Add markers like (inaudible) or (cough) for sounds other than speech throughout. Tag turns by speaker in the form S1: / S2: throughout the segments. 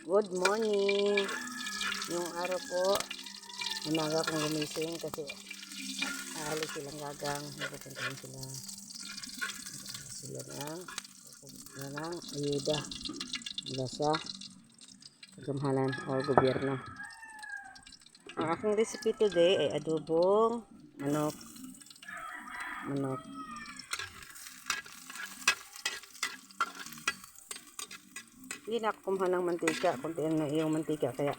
S1: Good morning. Yung araw po, umaga kong gumising kasi aalis silang gagang. Napupuntahan sila. Sila ng, na ng ayuda mula sa kagamahalan o gobyerno. Ang aking recipe today ay adobong manok. Manok. Hindi na ako kumuha ng mantika. Kunti na yung mantika. Kaya,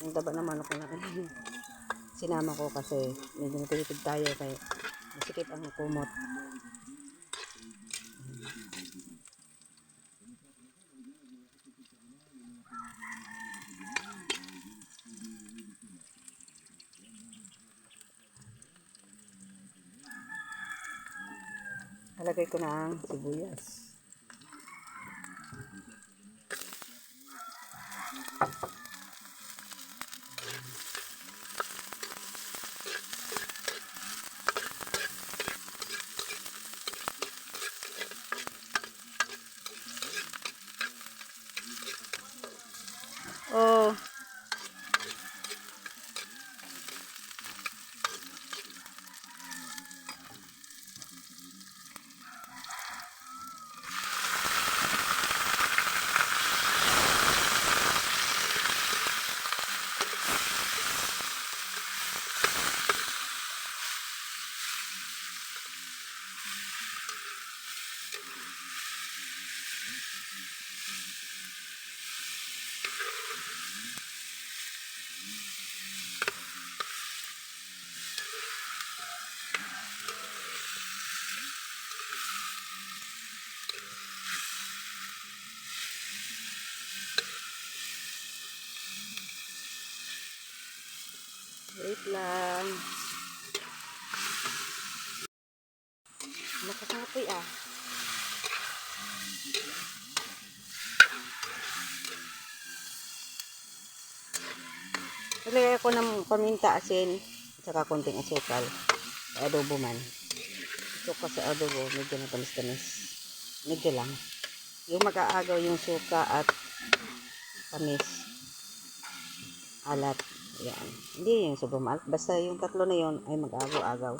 S1: ang taba naman ako na (laughs) sinama ko kasi medyo natitipid tayo. Kaya, masikip ang kumot. Halagay ko na ang sibuyas. Thank you. Wait lang. Nakasapoy ah. Nilagay ko ng paminta, asin, at saka konting asukal. Adobo man. Suka sa adobo, medyo matamis-tamis. Medyo lang. Yung mag-aagaw yung suka at tamis. Alat. Yan. Hindi yung sobrang maalat. Basta yung tatlo na yon ay mag-agaw-agaw.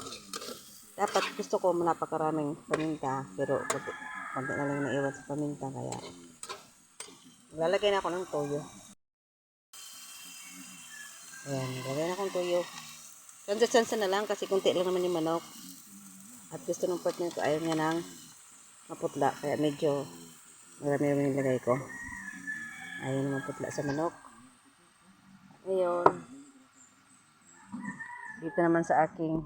S1: Dapat gusto ko napakaraming paminta. Pero konti, na lang naiwan sa paminta. Kaya lalagay na ako ng toyo. Ayan. Lalagay na akong toyo. Sansa-sansa na lang kasi konti lang naman yung manok. At gusto ng partner ko ayaw niya ng maputla. Kaya medyo marami-rami yung lagay ko. Ayaw na maputla sa manok. Ayun. Dito naman sa aking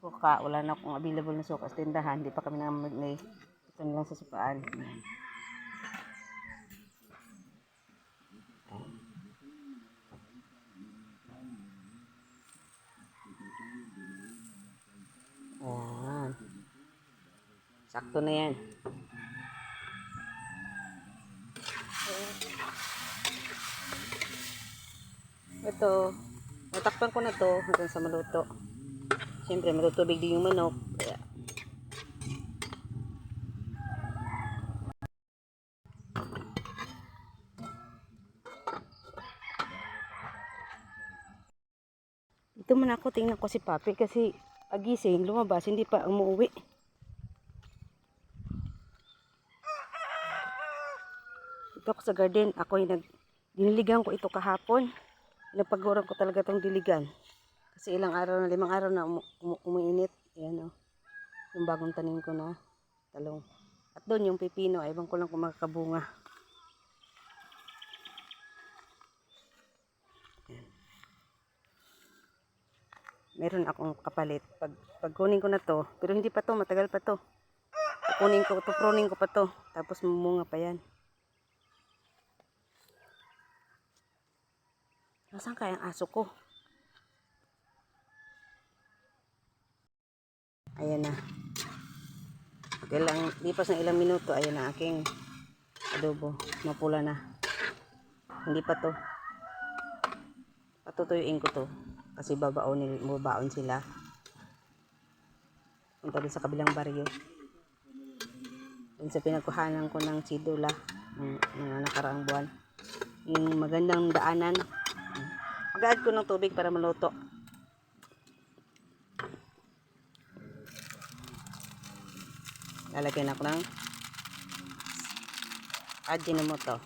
S1: suka, wala na akong available na suka sa tindahan. Hindi pa kami namagnay. Ito na lang sa supaan. Ayan. Ayan. Sakto na yan. Ito, natakpan ko na to hanggang sa maluto. Siyempre, matutubig din yung manok. Kaya, Ito man ako, tingnan ko si Papi kasi agising, lumabas, hindi pa umuwi. Ako sa garden, ako yung nag, diniligan ko ito kahapon. Napaguran ko talaga itong diligan. Kasi ilang araw na, limang araw na umu, umu- umiinit. Ayan o. Yung bagong tanim ko na talong. At doon yung pipino, ay ko lang kung makakabunga. Meron akong kapalit. Pag, pag kunin ko na to, pero hindi pa to, matagal pa to. Kunin ko, to pruning ko pa to. Tapos mamunga pa yan. Nasaan kaya ang aso ko? Ayan na. Ilang, lipas ng ilang minuto, ayan na aking adobo. Mapula na. Hindi pa to. Patutuyuin ko to. Kasi babaon, babaon sila. Punta sa kabilang baryo. Dun sa pinagkuhanan ko ng sidula ng, ng nakaraang buwan. yung magandang daanan. Mag-add ko ng tubig para maluto. Lalagyan ako ng Ajinomoto.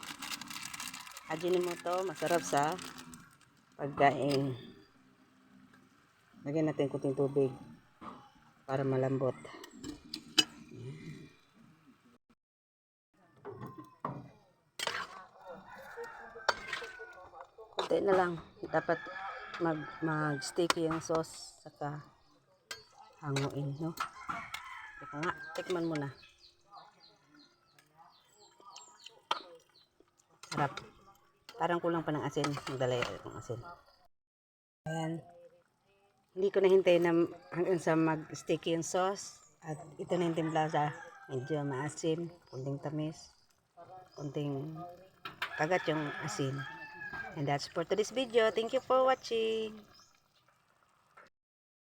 S1: Ajinomoto, masarap sa pagkain. Lagyan natin kunting tubig para malambot. Kunti na lang. Dapat mag, mag-sticky yung sauce saka hanguin, no? Teka nga, tikman mo na. Parang kulang pa ng asin. Magdalay ng asin. Ayan. Hindi ko nahintay na hanggang sa mag-sticky yung sauce. At ito na yung timpla sa medyo maasim, kunting tamis, kunting kagat yung asin. And that's for today's video. Thank you for watching.